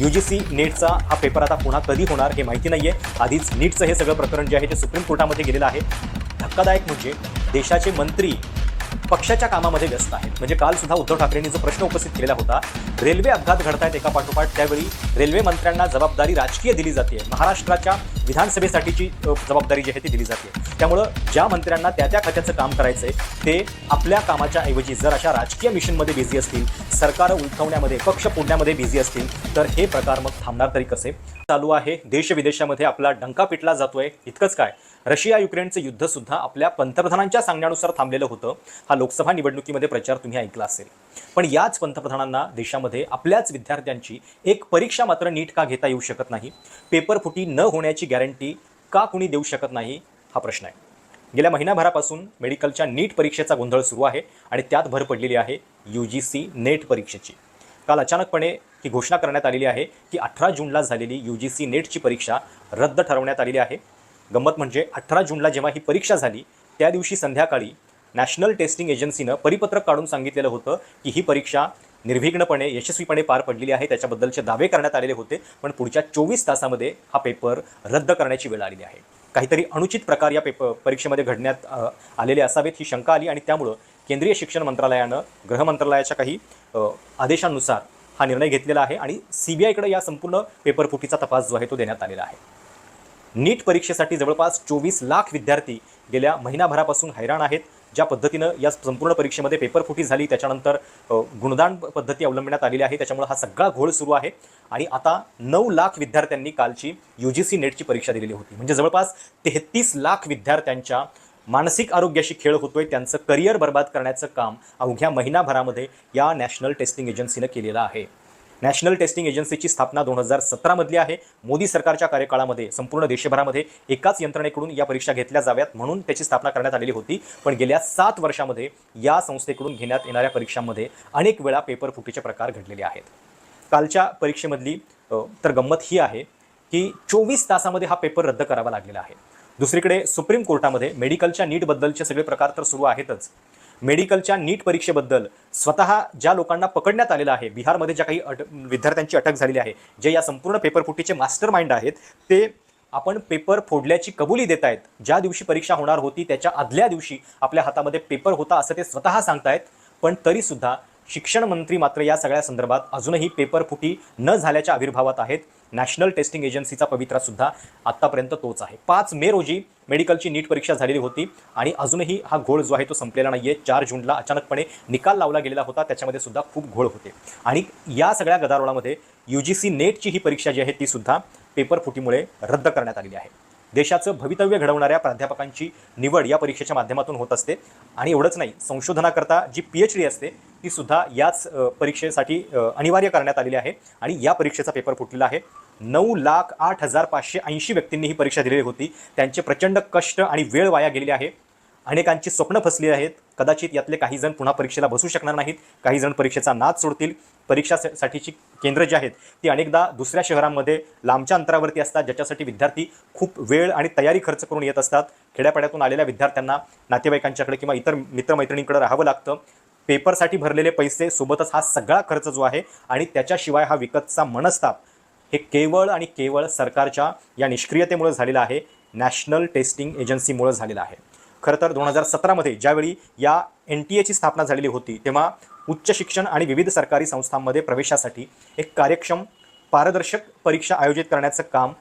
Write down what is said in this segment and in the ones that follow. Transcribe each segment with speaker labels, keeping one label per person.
Speaker 1: You G C नेटचा हा paper आता पुन्हा कधी होणार हे माहिती नाहीये. आधीच नीटचं हे सगळं प्रकरण जे आहे ते सुप्रीम कोर्टामध्ये गेलेलं आहे. धक्कादायक म्हणजे देशाचे मंत्री पक्षाच्या कामामध्ये व्यस्त आहेत. म्हणजे काल सुद्धा उद्धव ठाकरेंनी जो प्रश्न उपस्थित केलेला होता रेल्वे अपघात घडतायत एका पाठोपाठ त्यावेळी रेल्वे मंत्र्यांना जबाबदारी राजकीय दिली जाते महाराष्ट्राच्या विधानसभेसाठीची जबाबदारी जी आहे ती दिली जाते त्यामुळं ज्या मंत्र्यांना त्या त्या खात्याचं काम करायचंय ते आपल्या कामाच्या ऐवजी जर अशा राजकीय मिशनमध्ये बिझी असतील सरकार उलथवण्यामध्ये पक्ष फोडण्यामध्ये बिझी असतील तर हे प्रकार मग थांबणार तरी कसे? चालू आहे. देश विदेशामध्ये आपला डंका पिटला जातोय. इतकंच काय? रशिया युक्रेनचं युद्ध सुद्धा आपल्या पंतप्रधानांच्या सांगण्यानुसार थांबलेलं होतं. हा लोकसभा निवडणुकीमध्ये प्रचार तुम्ही ऐकला असेल. पण याच पंतप्रधानांना देशामध्ये आपल्याच विद्यार्थ्यांची एक परीक्षा मात्र नीट का घेता येऊ शकत नाही? पेपर फुटी न होण्याची गॅरंटी का कुणी देऊ शकत नाही? हा प्रश्न आहे. गेल्या महिनाभरापासून मेडिकलच्या नीट परीक्षेचा गोंधळ सुरू आहे आणि त्यात भर पडलेली आहे यू जी सी नेट परीक्षेची. काल अचानकपणे ही घोषणा करण्यात आलेली आहे की अठरा जूनला झालेली यू जी सी नेटची परीक्षा रद्द ठरवण्यात आलेली आहे. गंमत म्हणजे अठरा जूनला जेव्हा ही परीक्षा झाली त्या दिवशी संध्याकाळी नॅशनल टेस्टिंग एजन्सीनं परिपत्रक काढून सांगितलेलं होतं की ही परीक्षा निर्विघ्नपणे यशस्वीपणे पार पडलेली आहे. त्याच्याबद्दलचे दावे करण्यात आलेले होते पण पुढच्या चोवीस तासामध्ये हा पेपर रद्द करण्याची वेळ आलेली आहे. काहीतरी अनुचित प्रकार या पेपर परीक्षेमध्ये घडण्यात आलेले असावेत ही शंका आली आणि त्यामुळं केंद्रीय शिक्षण मंत्रालयानं गृह मंत्रालयाच्या काही आदेशानुसार हा निर्णय घेतलेला आहे आणि सी बी आयकडे या संपूर्ण पेपरफुटीचा तपास जो आहे तो देण्यात आलेला आहे. नीट परीक्षेसाठी जवळपास चोवीस लाख विद्यार्थी गेल्या महिनाभरापासून हैराण आहेत. ज्या पद्धतीनं या संपूर्ण परीक्षेमध्ये पेपर फुटी झाली त्याच्यानंतर गुणदान पद्धती अवलंबण्यात आलेली आहे. त्याच्यामुळे हा सगळा घोळ सुरू आहे. आणि आता नऊ लाख विद्यार्थ्यांनी कालची यू जी सी नेटची परीक्षा दिलेली होती. म्हणजे जवळपास तेहतीस लाख विद्यार्थ्यांच्या मानसिक आरोग्याशी खेळ होतोय त्यांचं करिअर बर्बाद करण्याचं काम अवघ्या महिनाभरामध्ये या नॅशनल टेस्टिंग एजन्सीनं केलेलं आहे. नॅशनल टेस्टिंग एजन्सीची स्थापना दोन हजार सतरामधली आहे. मोदी सरकारच्या कार्यकाळामध्ये संपूर्ण देशभरामध्ये एकाच यंत्रणेकडून या परीक्षा घेतल्या जाव्यात म्हणून त्याची स्थापना करण्यात आलेली होती. पण गेल्या सात वर्षामध्ये या संस्थेकडून घेण्यात येणाऱ्या परीक्षांमध्ये अनेक वेळा पेपर फुटीचे प्रकार घडलेले आहेत. कालच्या परीक्षेमधली तर गंमत ही आहे की चोवीस तासामध्ये हा पेपर रद्द करावा लागलेला आहे. दुसरीकडे सुप्रीम कोर्टामध्ये मेडिकलच्या नीटबद्दलचे सगळे प्रकार तर सुरू आहेतच. मेडिकलच्या नीट परीक्षेबद्दल स्वतः ज्या लोकांना पकडण्यात आलेलं आहे बिहारमध्ये ज्या काही अट विद्यार्थ्यांची अटक झालेली आहे जे या संपूर्ण पेपरफुटीचे मास्टर माइंड आहेत ते आपण पेपर फोडल्याची कबुली देत आहेत ज्या दिवशी परीक्षा होणार होती त्याच्या आदल्या दिवशी आपल्या हातामध्ये पेपर होता असं ते स्वतः सांगतायत. पण तरीसुद्धा शिक्षण मंत्री मात्र या सगळ्या संदर्भात अजूनही पेपर फुटी न झाल्याच्या आविर्भावात आहेत. नॅशनल टेस्टिंग एजन्सीचा पवित्रा सुद्धा आत्तापर्यंत तोच आहे. पाच मे रोजी मेडिकलची नीट परीक्षा झालेली होती आणि अजूनही हा घोळ जो आहे तो संपलेला नाहीये. चार जूनला अचानकपणे निकाल लावला गेलेला होता. त्याच्यामध्ये सुद्धा खूप घोळ होते. आणि या सगळ्या गदारोळामध्ये यू जी सी नेटची ही परीक्षा जी आहे ती सुद्धा पेपर फुटीमुळे रद्द करण्यात आलेली आहे. देशाचं भवितव्य घडवणाऱ्या प्राध्यापकांची निवड या परीक्षेच्या माध्यमातून होत असते. आणि एवढंच नाही संशोधनाकरता जी पी एच डी असते ती सुद्धा याच परीक्षेसाठी अनिवार्य करण्यात आलेली आहे. आणि या परीक्षेचा पेपर फुटलेला आहे. नऊ लाख आठ हजार पाचशे ऐंशी व्यक्तींनी ही परीक्षा दिलेली होती. त्यांचे प्रचंड कष्ट आणि वेळ वाया गेलेली आहे. अनेकांची स्वप्न फसली आहेत. कदाचित यातले काही जण पुन्हा परीक्षेला बसू शकणार नाहीत. काही जण परीक्षेचा नाद सोडतील. परीक्षासाठीची केंद्र जी आहेत ती अनेकदा दुसऱ्या शहरांमध्ये लांबच्या अंतरावरती असतात ज्याच्यासाठी विद्यार्थी खूप वेळ आणि तयारी खर्च करून येत असतात. खेड्यापाड्यातून आलेल्या विद्यार्थ्यांना नातेवाईकांच्याकडे किंवा इतर मित्रमैत्रिणींकडे राहावं लागतं. पेपरसाठी भरलेले पैसे सोबतच हा सगळा खर्च जो आहे आणि त्याच्याशिवाय हा विकतचा मनस्ताप हे केवळ आणि केवळ सरकारच्या या निष्क्रियतेमुळे झालेलं आहे. नॅशनल टेस्टिंग एजन्सीमुळे झालेलं आहे. खरं तर दोन हजार सतरामध्ये ज्यावेळी या एन टी एची स्थापना झालेली होती तेव्हा उच्च शिक्षण आणि विविध सरकारी संस्थांमध्ये प्रवेशासाठी एक कार्यक्षम पारदर्शक परीक्षा आयोजित करण्याचं काम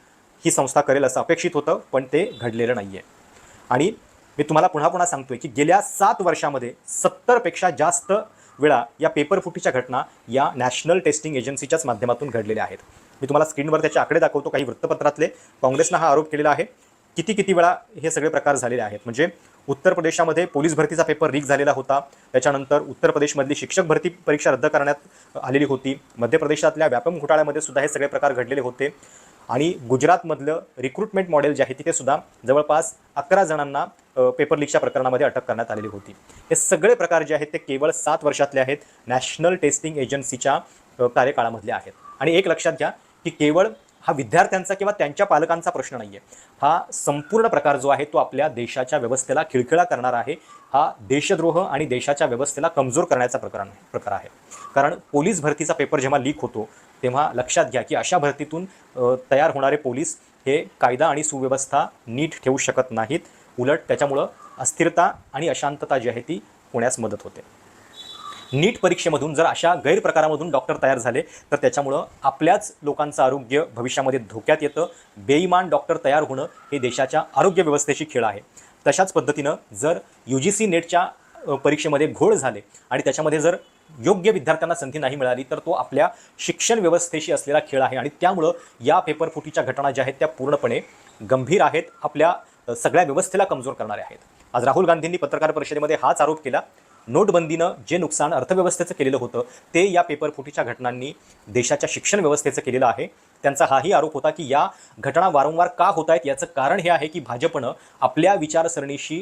Speaker 1: ही संस्था करेल असं अपेक्षित होतं पण ते घडलेलं नाही आहे आणि मी तुम्हाला पुन्हा पुन्हा सांगतोय की गेल्या सात वर्षामध्ये सत्तरपेक्षा जास्त वेळा या पेपर फुटीच्या घटना या नॅशनल टेस्टिंग एजन्सीच्याच माध्यमातून घडलेल्या आहेत. मी तुम्हाला स्क्रीनवर त्याचे आकडे दाखवतो काही वृत्तपत्रातले. काँग्रेसनं हा आरोप केलेला आहे. किती किती वेळा हे सगळे प्रकार झालेले आहेत? म्हणजे उत्तर प्रदेशामध्ये पोलीस भरतीचा पेपर लीक झालेला होता. त्याच्यानंतर उत्तर प्रदेशमधली शिक्षक भरती परीक्षा रद्द करण्यात आलेली होती. मध्य प्रदेशातल्या व्यापम घोटाळ्यामध्ये सुद्धा हे सगळे प्रकार घडलेले होते. आणि गुजरातमधलं रिक्रुटमेंट मॉडेल जे आहे तिथे सुद्धा जवळपास अकरा जणांना पेपर लीकच्या प्रकरणामध्ये अटक करण्यात आलेली होती. हे सगळे प्रकार जे आहेत ते केवळ सात वर्षातले आहेत. नॅशनल टेस्टिंग एजन्सीच्या कार्यकाळामधले आहेत. आणि एक लक्षात घ्या की केवळ हा विद्यार्थ्यांचा किंवा त्यांच्या पालकांचा प्रश्न नाही आहे हा संपूर्ण प्रकार जो आहे तो आपल्या देशाच्या व्यवस्थेला खिळखिळा करणारा आहे. हा देशद्रोह आणि देशाच्या व्यवस्थेला कमजोर करण्याचा प्रकार प्रकार आहे. कारण पोलीस भरतीचा पेपर जेव्हा लीक होतो तेव्हा लक्षात घ्या की अशा भरतीतून तयार होणारे पोलीस हे कायदा आणि सुव्यवस्था नीट ठेवू शकत नाहीत. उलट त्याच्यामुळं अस्थिरता आणि अशांतता जी आहे ती होण्यास मदत होते. नीट परीक्षेमधून जर अशा गैरप्रकारामधून डॉक्टर तयार झाले तर त्याच्यामुळं आपल्याच लोकांचं आरोग्य भविष्यामध्ये धोक्यात येतं. बेईमान डॉक्टर तयार होणं हे देशाच्या आरोग्य व्यवस्थेशी खेळ आहे. तशाच पद्धतीनं जर यू जी सी नेटच्या परीक्षेमध्ये घोळ झाले आणि त्याच्यामध्ये जर योग्य विद्यार्थ्यांना संधी नाही मिळाली तर तो आपल्या शिक्षण व्यवस्थेशी असलेला खेळ आहे आणि त्यामुळं या पेपरफुटीच्या घटना ज्या आहेत त्या पूर्णपणे गंभीर आहेत. आपल्या सगळ्या व्यवस्थेला कमजोर करणाऱ्या आहेत. आज राहुल गांधींनी पत्रकार परिषदेमध्ये हाच आरोप केला. नोटबंदीनं जे नुकसान अर्थव्यवस्थेचं केलेलं होतं ते या पेपरफुटीच्या घटनांनी देशाच्या शिक्षण व्यवस्थेचं केलेलं आहे. त्यांचा हाही आरोप होता की या घटना वारंवार का होत आहेत याचं कारण हे आहे की भाजपनं आपल्या विचारसरणीशी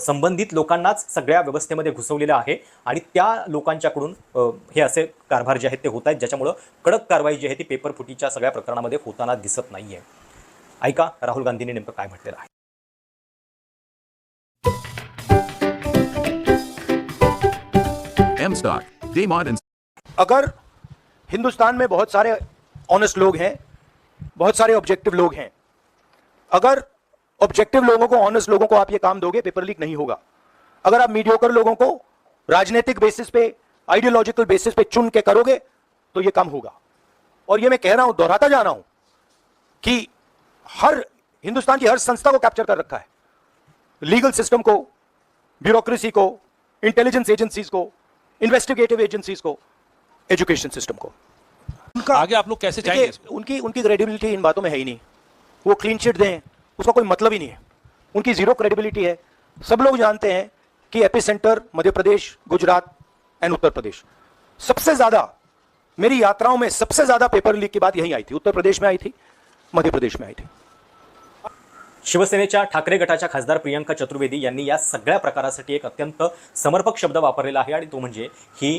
Speaker 1: संबंधित लोकांनाच सगळ्या व्यवस्थेमध्ये घुसवलेलं आहे आणि त्या लोकांच्याकडून हे असे कारभार जे आहेत ते होत आहेत ज्याच्यामुळं कडक कारवाई जी आहे ती पेपरफुटीच्या सगळ्या प्रकरणामध्ये होताना दिसत नाही आहे ऐका राहुल गांधींनी नेमकं काय म्हटलेलं आहे?
Speaker 2: Stock, Demod and
Speaker 3: अगर हिंदुस्तान में बहुत सारे ऑनेस्ट लोग हैं बहुत सारे ऑब्जेक्टिव लोग हैं अगर ऑब्जेक्टिव लोगों को ऑनेस्ट लोगों को आप ये काम दोगे पेपर लीक नहीं होगा। अगर आप मीडियोकर लोगों को राजनीतिक बेसिस पे आइडियोलॉजिकल बेसिस पे चुन के करोगे तो ये काम होगा। और ये मैं कह रहा हूँ दोहराता जा रहा हूँ कि हर हिंदुस्तान की हर संस्था को कैप्चर कर रखा है। लीगल सिस्टम को ब्यूरोक्रेसी को इंटेलिजेंस एजेंसीज को इन्वेस्टिगेटिव एजेंसीज को एजुकेशन सिस्टम को। उनका
Speaker 4: आगे आप लोग कैसे जाएँगे
Speaker 3: उनकी उनकी क्रेडिबिलिटी इन बातों में है ही नहीं। वो क्लीन चिट दें उसका कोई मतलब ही नहीं है। उनकी ज़ीरो क्रेडिबिलिटी है। सब लोग जानते हैं कि AP centre Madhya Pradesh Gujarat end Uttar Pradesh. सबसे ज़्यादा मेरी यात्राओं में सबसे ज़्यादा पेपर लीक की बात यही आई थी। उत्तर प्रदेश में आई थी मध्य प्रदेश में आई थी।
Speaker 1: शिवसेनेच्या ठाकरे गटाच्या खासदार प्रियंका चतुर्वेदी यांनी या सगळ्या प्रकारासाठी एक अत्यंत समर्पक शब्द वापरलेला आहे आणि तो म्हणजे ही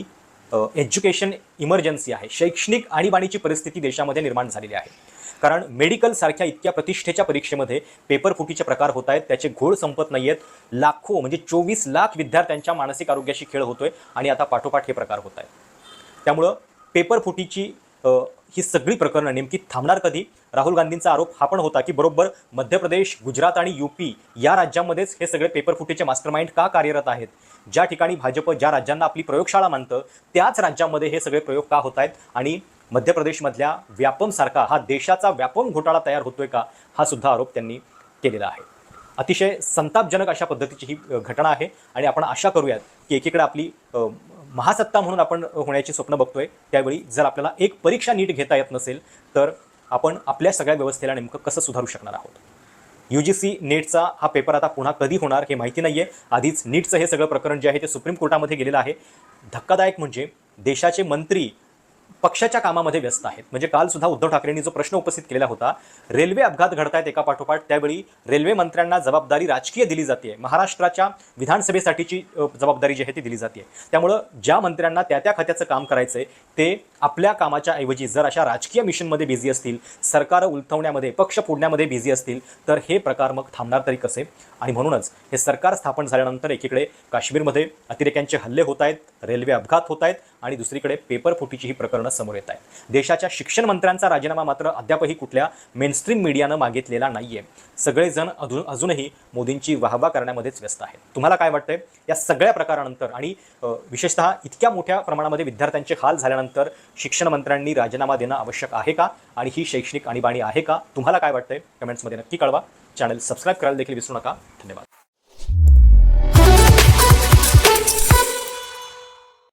Speaker 1: एज्युकेशन इमर्जन्सी आहे. शैक्षणिक आणीबाणीची परिस्थिती देशामध्ये निर्माण झालेली आहे. कारण मेडिकल सारख्या इतक्या प्रतिष्ठेच्या परीक्षेमध्ये पेपर फुटीचे प्रकार होत आहेत त्याचे घोळ संपत नाही आहेत. लाखो म्हणजे चोवीस लाख विद्यार्थ्यांच्या मानसिक आरोग्याशी खेळ होतोय आणि आता पाठोपाठ हे प्रकार होत आहेत. त्यामुळं पेपर फुटीची ही सगळी प्रकरणं नेमकी थांबणार कधी? राहुल गांधींचा आरोप हा पण होता की बरोबर मध्य प्रदेश गुजरात आणि युपी या राज्यांमध्येच हे सगळे पेपर फुटीचे मास्टरमाइंड का कार्यरत आहेत? ज्या ठिकाणी भाजप ज्या राज्यांना आपली प्रयोगशाळा मानतं त्याच राज्यांमध्ये हे सगळे प्रयोग का होत आहेत आणि मध्य प्रदेशमधल्या व्यापमसारखा हा देशाचा व्यापम घोटाळा तयार होतोय का? हा सुद्धा आरोप त्यांनी केलेला आहे. अतिशय संतापजनक अशा पद्धतीची ही घटना आहे आणि आपण आशा करूयात की एकीकडे आपली महासत्ता म्हणून आपण होण्याची स्वप्न बघतोय. त्यावेळी जर आपल्याला एक परीक्षा नीट घेता येत नसेल तर आपण आपल्या सगळ्या व्यवस्थेला नेमकं कसं सुधारू शकणार आहोत? यू जी सी नेटचा हा पेपर आता पुन्हा कधी होणार हे माहिती नाही आहे आधीच नीटचं हे सगळं प्रकरण जे आहे ते सुप्रीम कोर्टामध्ये गेलेलं आहे. धक्कादायक म्हणजे देशाचे मंत्री पक्षाच्या कामामध्ये व्यस्त आहेत. म्हणजे काल सुद्धा उद्धव ठाकरेंनी जो प्रश्न उपस्थित केलेला होता रेल्वे अपघात घडतायत एका पाठोपाठ त्यावेळी रेल्वे मंत्र्यांना जबाबदारी राजकीय दिली जाते महाराष्ट्राच्या विधानसभेसाठीची जबाबदारी जी आहे ती दिली जाते त्यामुळं ज्या मंत्र्यांना त्या त्या खात्याचं काम करायचंय ते आपल्या कामाच्या ऐवजी जर अशा राजकीय मिशनमध्ये बिझी असतील सरकार उलथवण्यामध्ये पक्ष फोडण्यामध्ये बिझी असतील तर हे प्रकार मग थांबणार तरी कसे? आणि म्हणूनच हे सरकार स्थापन झाल्यानंतर एकीकडे काश्मीरमध्ये अतिरेक्यांचे हल्ले होत आहेत रेल्वे अपघात होत आहेत आणि दुसरीकडे पेपर फुटीची ही प्रकरणं समोर येत आहेत. देशाच्या शिक्षण मंत्र्यांचा राजीनामा मात्र अद्यापही कुठल्या मेनस्ट्रीम मीडियानं मागितलेला नाहीये. सगळेजण अजून अजूनही मोदींची वाहवा करण्यामध्येच व्यस्त आहेत. तुम्हाला काय वाटतंय? या सगळ्या प्रकारानंतर आणि विशेषतः इतक्या मोठ्या प्रमाणामध्ये विद्यार्थ्यांचे हाल झाल्यानंतर शिक्षण मंत्र्यांनी राजीनामा देणं आवश्यक आहे का? आणि ही शैक्षणिक आणीबाणी आहे का? तुम्हाला काय वाटतंय? कमेंट्समध्ये नक्की कळवा. चॅनल सबस्क्राईब करायला देखील विसरू नका. धन्यवाद.